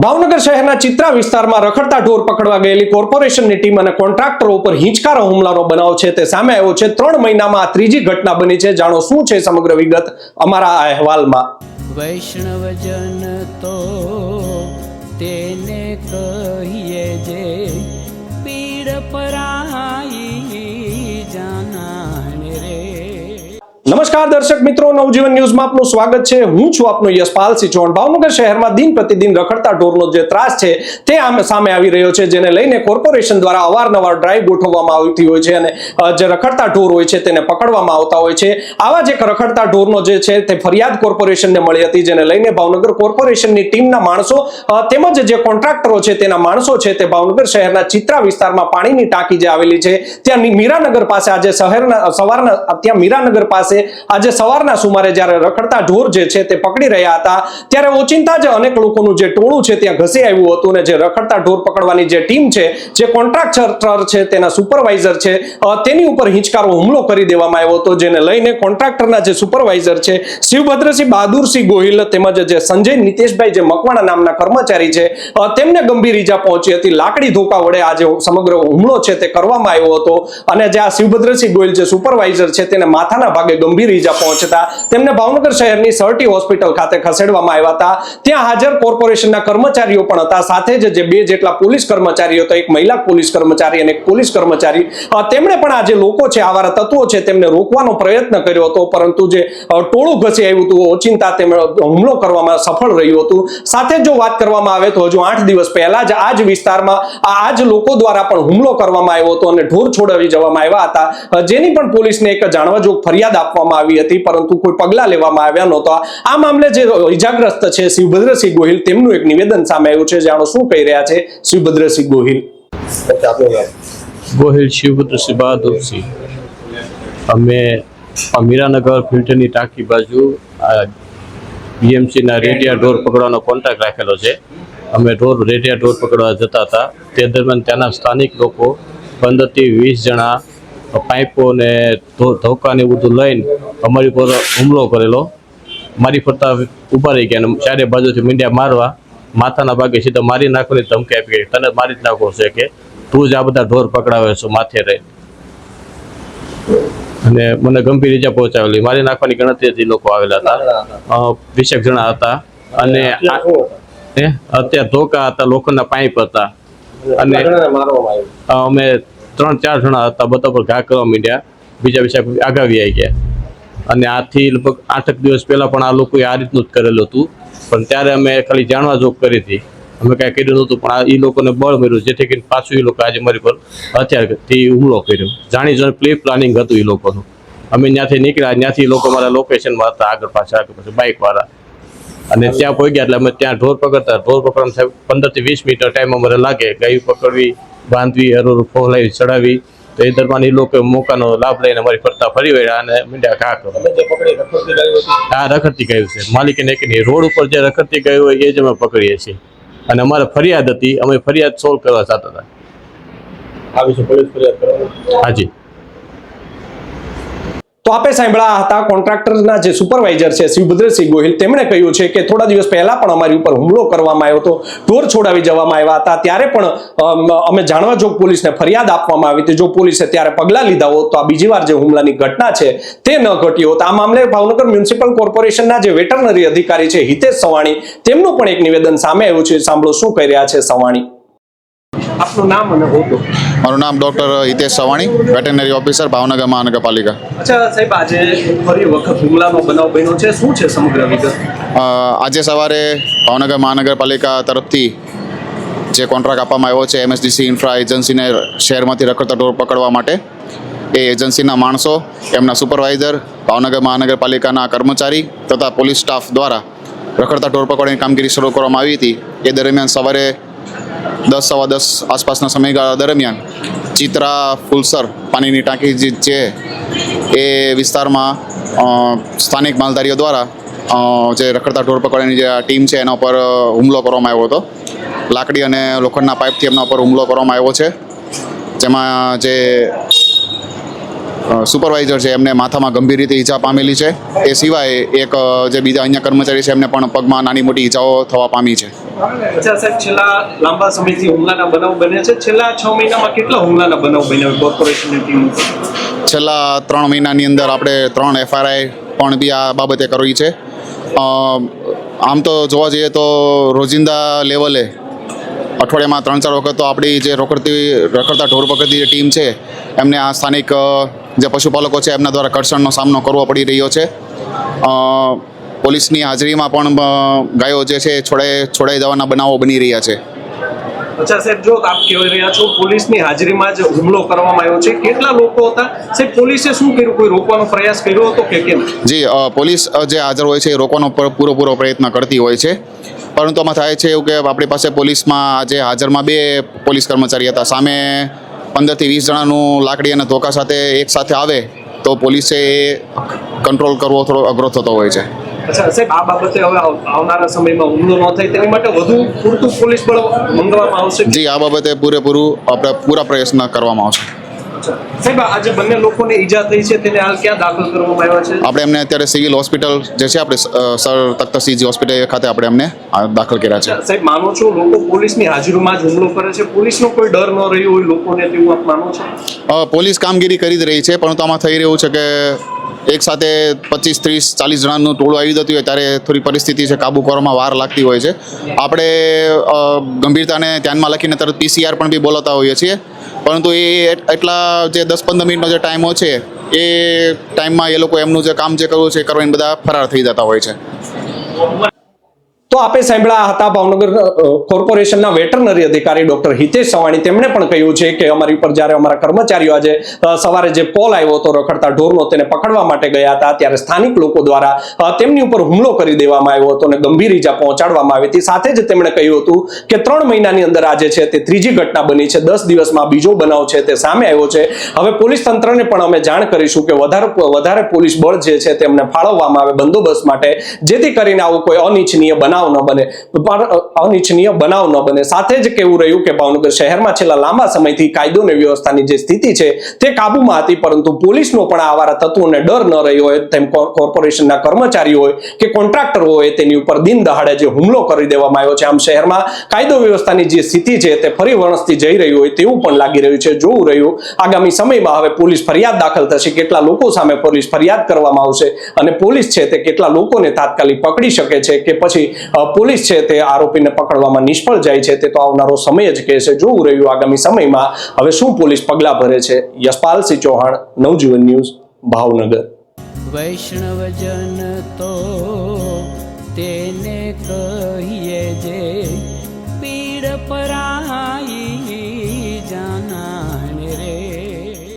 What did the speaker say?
ભાવનગર શહેરના ચિત્રા વિસ્તારમાં રખડતા ઢોર પકડવા ગયેલી કોર્પોરેશનની ટીમ અને કોન્ટ્રાક્ટરો ઉપર હિંચકારો હુમલાનો બનાવ છે તે સામે આવ્યો છે. ત્રણ મહિનામાં આ ત્રીજી ઘટના બની છે. જાણો શું છે સમગ્ર વિગત અમારા આ અહેવાલમાં. વૈષ્ણવજન તો તેને કહીએ જે નમસ્કાર દર્શક મિત્રો, નવજીવન ન્યૂઝમાં આપનું સ્વાગત છે. હું છું આપનો યશપાલ સિંહ ભાવનગર શહેરમાં દિન પ્રતિદિન રખડતા ઢોરનો જે ત્રાસ છે, તે આમ સામે આવી રહ્યો છે, જેને લઈને કોર્પોરેશન દ્વારા અવારનવાર ડ્રાઈવ ગોઠવવામાં આવતી હોય છે અને જે રખડતા ઢોર હોય છે, તેને પકડવામાં આવતા હોય છે. આવા જ એક રખડતા ઢોરનો જે છે, તે ફરિયાદ કોર્પોરેશનને મળી હતી, જેને લઈને ભાવનગર કોર્પોરેશનની ટીમના માણસો તેમજ જે કોન્ટ્રાક્ટરો છે, તેના માણસો છે, તે ભાવનગર શહેરના ચિત્રા વિસ્તારમાં પાણીની ટાંકી જે આવેલી છે, ત્યાં મીરાનગર પાસે આજે શહેરના, સવારના, ત્યાં મીરાનગર પાસે આજે સવારના સુમારે જ્યારે રખડતા ઢોર જે છે તે પકડી રહ્યા હતા, ત્યારે ઓચિંતા જ અનેક લોકોનું જે ટોળું છે ત્યાં ઘસી આવ્યું હતું અને જે રખડતા ઢોર પકડવાની જે ટીમ છે, જે કોન્ટ્રાક્ટર છે, તેના સુપરવાઇઝર છે તેની ઉપર હિંચકારો હુમલો કરી દેવામાં આવ્યો હતો, જેને લઈને કોન્ટ્રાક્ટરના જે સુપરવાઇઝર છે, શિવભદ્રસિંહ બહાદુરસિંહ ગોહિલ તેમજ જે સંજય નિતેશભાઈ જે મકવાણા નામના કર્મચારી છે તેમને ગંભીર ઈજા પહોંચી હતી. લાકડી ધોકા વડે આજે સમગ્ર હુમલો છે તે કરવામાં આવ્યો હતો અને જે આ શિવભદ્રસિંહ ગોહિલ જે સુપરવાઇઝર છે, તેને માથાના ભાગે ગંભીર ઈજા પહોંચતા તેમને ભાવનગર શહેરની સરટી હોસ્પિટલ ખાતે ખસેડવામાં આવ્યા હતા. ત્યાં હાજર કોર્પોરેશનના કર્મચારીઓ પણ હતા. સાથે જ જે બે જેટલા પોલીસ કર્મચારીઓ હતા, એક મહિલા પોલીસ કર્મચારી અને એક પોલીસ કર્મચારી. તેમણે પણ આ જે લોકો છે આવા તત્વો છે, તેમને રોકવાનો પ્રયત્ન કર્યો હતો. પરંતુ જે ટોળું ઘસી આવ્યું હતું, ઓચિંતા તેમણે હુમલો કરવામાં સફળ રહ્યું હતું. સાથે જો વાત કરવામાં આવે તો હજુ આઠ દિવસ પહેલા જ આ જ વિસ્તારમાં, આ જ લોકો દ્વારા પણ હુમલો કરવામાં આવ્યો હતો અને ઢોર છોડાવી જવામાં આવ્યા હતા. જેની પણ પોલીસને એક જાણવા જોગ ફરિયાદ આપવામાં આવી હતી, પરંતુ કોઈ પગલા લેવામાં આવ્યા નહોતા. આ મામલે જે ઇજાગ્રસ્ત છે શિવભદ્રસિંહ ગોહિલ, તેમનું એક નિવેદન સામે આવ્યું છે જાણો શું કહી રહ્યા છે? શિવભદ્રસિંહ ગોહિલ. ગોહિલ શિવભદ્રસિંહ બહાદુરસિંહ અમે મીરાનગર ફિલ્ટરની ટાંકી બાજુ બીએમસીના રેડિયા ઢોર પકડવાનો કોન્ટ્રાક્ટ રાખેલો છે. અમે ઢોર, રેડિયા ઢોર પકડવા જતા હતા. તે દરમિયાન ત્યાંના સ્થાનિક લોકો પંદરથી વીસ જણા પાઇપો ને ધોકા ને બધું લઈને અમારી પર હુમલો કરેલો. મારી ફરતા ઊભા રહી ગયા ચારે બાજુથી મીંડ્યા મારવા. માથાના ભાગે સીધા મારી નાખવાની ધમકી આપી ગઈ. તને મારી જ નાખો છે કે તું જ આ બધા ઢોર પકડાવે છો માથે રહી. અને મને ગંભીર ઈજા પહોંચાવેલી. મારી નાખવાની ગણતરીથી લોકો આવેલા હતા. વીસેક જણા હતા. અને અત્યારે ધોકા હતા લોખંડના પાઇપ હતા. અને અમે ત્રણ, ચાર જણા હતા, બધા પર ઘા કરવા માંડ્યા. બીજા બીજા આગાવી આવી ગયા. અને આથી લગભગ આઠક દિવસ પહેલાં પણ આ લોકોએ આ રીતનું જ કરેલું હતું. પણ ત્યારે અમે ખાલી જાણવા જોગ કરી હતી. અમે કાંઈ કર્યું નહોતું, પણ એ લોકોને બળ મળ્યું. જેથી કરીને પાછું એ લોકો આજે મારી પર હથિયારથી હુમલો કર્યો. જાણી જોઈને પ્લે પ્લાનિંગ હતું એ લોકોનું. અમે ત્યાંથી નીકળ્યા ત્યાંથી લોકો મારા લોકેશનમાં હતા, આગળ પાછળ આગળ પાછળ, બાઇકવાળા. અને ત્યાં પહોંચ્યા એટલે અમે ત્યાં ઢોર પકડતા. ઢોર પકડવા સાહેબ પંદરથી વીસ મિનિટ ટાઈમ અમારે લાગે. ગાયું પકડવી બાંધવી હરોર ફોલાવી ચડાવી તો એ દરમિયાન એ લોકો મોકાનો લાભ લઈને અમારી ફરતા ફરી વળ્યા અને મીંડ્યા ઘા કરો આ રખડતી ગયું છે. માલિકીને એક નહીં રોડ ઉપર જે રખડતી ગયું હોય એ જ અમે પકડીએ છીએ. અને અમારે ફરિયાદ હતી અમે ફરિયાદ સોલ્વ કરવા ચાહતા હતા. હાજી. તો આપે સાંભળ્યા હતા કોન્ટ્રાક્ટરના જે સુપરવાઇઝર છે શિવભદ્રસિંહ ગોહિલ, તેમણે કહ્યું છે કે થોડા દિવસ પહેલા પણ અમારી ઉપર હુમલો કરવામાં આવ્યો હતો, ઢોર છોડાવી જવામાં આવ્યા હતા, ત્યારે પણ અમે જાણવા જોગ પોલીસને ફરિયાદ આપવામાં આવી હતી. જો પોલીસે ત્યારે પગલાં લીધા હોત તો આ બીજી વાર જે હુમલાની ઘટના છે તે ન ઘટી હોત. આ મામલે ભાવનગર મ્યુનિસિપલ કોર્પોરેશનના જે વેટરનરી અધિકારી છે હિતેશ સવાણી, તેમનું પણ એક નિવેદન સામે આવ્યું છે. સાંભળો શું કહી રહ્યા છે સવાણી. આપનું નામ અને હોદ્દો. મારું નામ doctor Hitesh Savani veterinary officer Bhavnagar Mahanagarpalika. અચ્છા સાહેબ આજે ફરી વખત હુમલાનો બનાવ બન્યો છે. શું છે સમગ્ર વિગત? આજે સવારે ભાવનગર મહાનગરપાલિકા તરફથી જે કોન્ટ્રાક્ટ આપવામાં આવ્યો છે એમએસડીસી ઇન્ફ્રા એજન્સીને શહેરમાંથી રખડતા ઢોર પકડવા માટે એ એજન્સીના માણસો એમના સુપરવાઇઝર ભાવનગર મહાનગરપાલિકાના કર્મચારી તથા પોલીસ સ્ટાફ દ્વારા રખડતા ઢોર પકડવાની કામગીરી શરૂ કરવામાં આવી હતી. એ દરમિયાન સવારે દસ સવા દસ આસપાસના સમયગાળા દરમિયાન ચિત્રા ફુલસર પાણીની ટાંકી જે છે, એ વિસ્તારમાં સ્થાનિક માલધારીઓ દ્વારા જે રખડતા ઢોર પકડવાની જે ટીમ છે, એના ઉપર હુમલો કરવામાં આવ્યો હતો. લાકડી અને લોખંડના પાઇપથી એમના ઉપર હુમલો કરવામાં આવ્યો છે. જેમાં જે સુપરવાઇઝર છે એમને માથામાં ગંભીર રીતે ઈજા પામેલી છે. એ સિવાય એક જે બીજા અન્ય કર્મચારી છે એમને પણ પગમાં નાની મોટી ઈજાઓ થવા પામી છે. અચ્છા સાહેબ છેલ્લા લાંબા સમયથી હુમલાના બનાવ બન્યા છે. છેલ્લા છ મહિનામાં કેટલા હુમલાના બનાવ બન્યા કોર્પોરેશનની ટીમ? છેલ્લા ત્રણ મહિનાની અંદર આપણે ત્રણ એફઆરઆઈ પણ બી આ બાબતે કરી છે. આમ તો જોવા જઈએ તો રોજિંદા લેવલે અઠવાડિયામાં ત્રણ ચાર વખત તો આપણી જે રોકડતી રખડતા ઢોર પકડતી જે ટીમ છે એમને આ સ્થાનિક જે પશુપાલકો છે એમના દ્વારા ઘર્ષણનો સામનો કરવો પડી રહ્યો છે. પોલીસની હાજરીમાં પણ ગાયો જે છે છોડાઈ છોડાઈ જવાના બનાવો બની રહ્યા છે. અચ્છા સાહેબ જો આપ કહી રહ્યા છો પોલીસની હાજરીમાં જ હુમલો કરવામાં આવ્યો છે. કેટલા લોકો હતા? સાહેબ પોલીસે શું કર્યું? કોઈ રોકવાનો પ્રયાસ કર્યો હતો કે કેમ? જી પોલીસ જે હાજર હોય છે એ રોકવાનો પૂરેપૂરો પ્રયત્ન કરતી હોય છે. પરંતુ આમાં થાય છે એવું કે આપણી પાસે પોલીસમાં આજે હાજરમાં બે પોલીસ કર્મચારી હતા. સામે પંદરથી વીસ જણાનું લાકડી અને ધોકા સાથે એક સાથે આવે તો પોલીસે એ કંટ્રોલ કરવો થોડો અઘરો થતો હોય છે. અચ્છા સાહેબ આ બાબતે હવે આવનારા સમયમાં હુમલો ન થાય તેની માટે વધુ પૂરતું પોલીસ બળ મંગાવવામાં આવશે? જી આ બાબતે પૂરેપૂરું આપણે પૂરા પ્રયત્ન કરવામાં આવશે. સાહેબ આજે બંને લોકોને ઈજા થઈ છે તેને હાલ ક્યાં દાખલ કરવામાં આવ્યા છે? આપણે એમને અત્યારે સિવિલ હોસ્પિટલ જે છે આપણે સર તખ્તસિંહજી હોસ્પિટલ ખાતે આપણે એમને દાખલ કર્યા છે. સાહેબ માનો છો લોકો પોલીસની હાજરીમાં જ હુમલો કરે છે? પોલીસનો કોઈ ડર ન રહ્યો હોય લોકોને તેવું આપ માનો છો? પોલીસ કામગીરી કરી જ રહી છે પરંતુ આમાં થઈ રહ્યું છે કે એક સાથે પચીસ ત્રીસ ચાલીસ જણાનું ટોળું આવી જતું હોય ત્યારે થોડી પરિસ્થિતિ છે કાબુ કરવામાં વાર લાગતી હોય છે. આપણે ગંભીરતાને ધ્યાનમાં લખીને તરત પીસીઆર પણ બી બોલાવતા હોઈએ છીએ. પરંતુ એ એટ- એટલા જે દસ પંદર મિનિટનો જે ટાઈમો છે, એ ટાઈમમાં એ લોકો એમનું જે કામ જે કરવું છે એ કરીને બધા ફરાર થઈ જતા હોય છે. તો આપે સાંભળ્યા હતા ભાવનગર કોર્પોરેશનના વેટરનરી અધિકારી ડોક્ટર હિતેશ સવાણી. તેમણે પણ કહ્યું છે કે અમારી ઉપર જ્યારે અમારા કર્મચારીઓ આજે સવારે જે કોલ આવ્યો હતો રખડતા ઢોરનો તેને પકડવા માટે ગયા હતા, ત્યારે સ્થાનિક લોકો દ્વારા તેમની ઉપર હુમલો કરી દેવામાં આવ્યો હતો અને ગંભીર ઈજા પહોંચાડવામાં આવી હતી. સાથે જ તેમણે કહ્યું હતું કે ત્રણ મહિનાની અંદર આજે છે તે ત્રીજી ઘટના બની છે, દસ દિવસમાં બીજો બનાવ છે તે સામે આવ્યો છે. હવે પોલીસ તંત્રને પણ અમે જાણ કરીશું કે વધારે વધારે પોલીસ બળ જે છે તેમને ફાળવવામાં આવે બંદોબસ્ત માટે, જેથી કરીને આવું કોઈ અનિચ્છનીય બનાવ ન બને. અનિચ્છનીય બનાવ ન બને. સાથે જ કેવું રહ્યું કે ભાવનગર શહેરમાં છેલ્લા લાંબા સમયથી કાયદો અને વ્યવસ્થાની જે સ્થિતિ છે, તે કાબુમાં હતી, પરંતુ પોલીસનો પણ આવારા તત્વોને ડર ન રહ્યો હોય, તેમ કોર્પોરેશનના કર્મચારીઓ હોય કે કોન્ટ્રાક્ટર હોય, તેની ઉપર દિન દહાડે જે હુમલો કરી દેવામાં આવ્યો છે. આમ શહેરમાં કાયદો વ્યવસ્થાની જે સ્થિતિ છે, તે ફરી વણસતી જઈ રહ્યું હોય તેવું પણ લાગી રહ્યું છે. જોવું રહ્યું, આગામી સમયમાં હવે પોલીસ ફરિયાદ દાખલ થશે. કેટલા લોકો સામે પોલીસ ફરિયાદ કરવામાં આવશે? અને પોલીસ છે તે કેટલા લોકોને તાત્કાલિક પકડી શકે છે? કે પછી પોલીસ છે તે આરોપીને પકડવામાં નિષ્ફળ જાય છે તે તો આવનારો સમય જ કહેશે જોવું રહ્યું આગામી સમયમાં. હવે શું પોલીસ પગલાં ભરે છે? યશપાલસિંહ ચૌહાણ, નવજીવન ન્યૂઝ, ભાવનગર. વૈષ્ણવજન તો તેને કહીએ જે પીડ પરાઈ